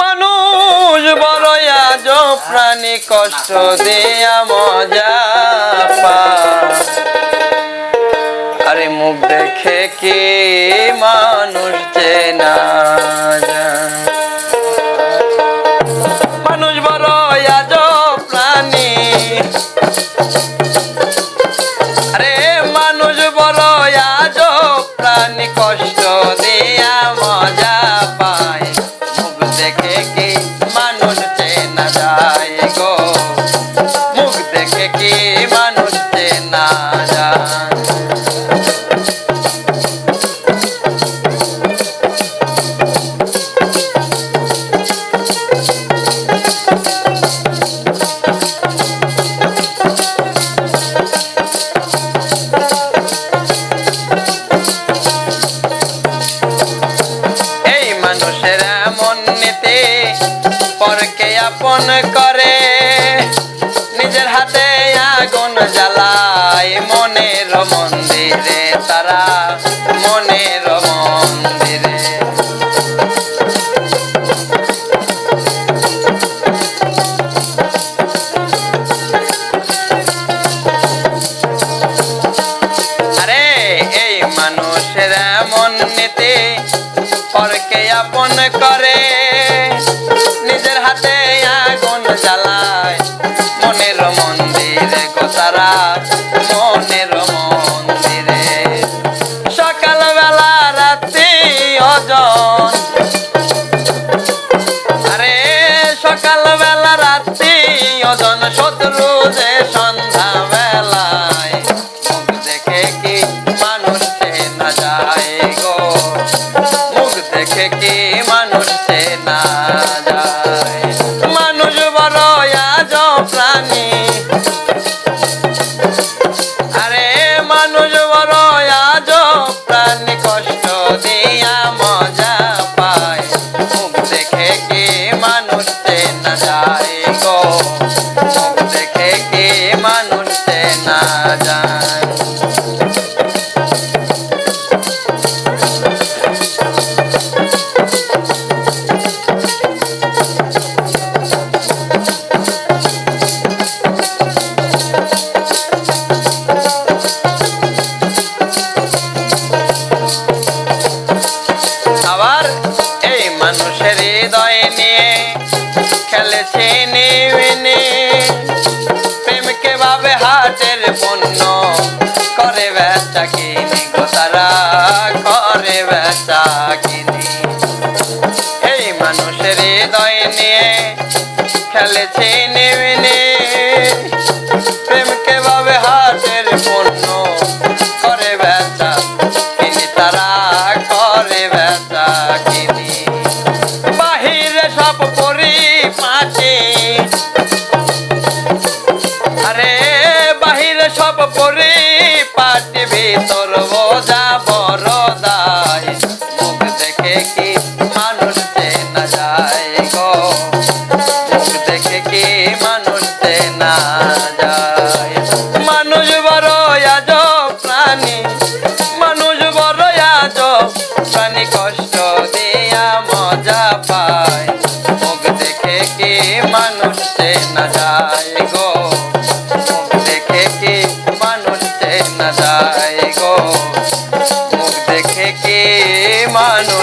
মানুষ বড় আজ প্রাণী কষ্ট দিয়া মজা আরে মুখ দেখে কি মানুষ চেনা মানুষ কষ্ট মানুষ চেনা যায় গো। মুখ দেখে কি মানুষ চেনা যায়? আপন করে, নিজের হাতে আগুন জ্বালায় মনের মন্দিরে, তারা মনের মন্দিরে। আরে, এই মানুষের মন নীতি, পরকে আপন করে। জ্বালায়। মনের শত্রু সন্ধ্যা বেলায় মুখ দেখে কি মানুষ মুখ দেখে কি মানুষ যায় মানুষের হৃদয় নিয়ে খেলেছে নিবিনি নিয়ে খেলেছে নিবিনি প্রেমকে ভাবে হাটের পণ্য করে কিনি, তারা করে বেচা কিনি। বাহিরে সব পরিপাটি আরে বাহিরে সব পরিপাটি ভিতর মুখ দেখে কি মানুষ প্রাণী কষ্ট মজা পায়। দেখে কি দেখে কি দেখে কি মানুষ